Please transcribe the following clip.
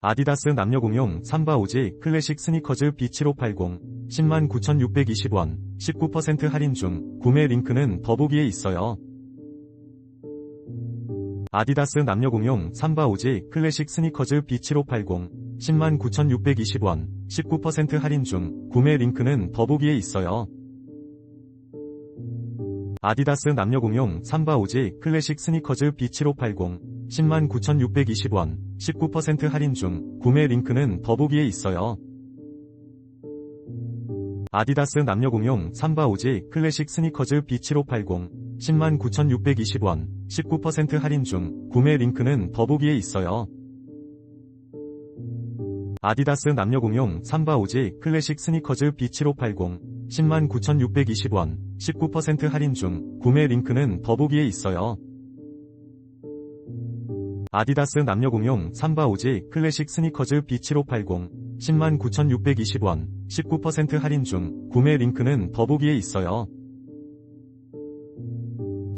아디다스 남녀 공용 삼바 오지 클래식 스니커즈 B7580 109,620원 19% 할인 중 구매 링크는 더보기에 있어요. 아디다스 남녀 공용 삼바 오지 클래식 스니커즈 B7580 109,620원 19% 할인 중 구매 링크는 더보기에 있어요. 아디다스 남녀 공용 삼바 오지 클래식 스니커즈 B7580 109,620원 19% 할인 중 구매 링크는 더보기에 있어요. 아디다스 남녀 공용 삼바 오지 클래식 스니커즈 B7580 109,620원 19% 할인 중 구매 링크는 더보기에 있어요. 아디다스 남녀 공용 삼바 오지 클래식 스니커즈 B7580 109,620원 19% 할인 중 구매 링크는 더보기에 있어요. 아디다스 남녀 공용 삼바 오지 클래식 스니커즈 B7580 109,620원 19% 할인 중 구매 링크는 더보기에 있어요.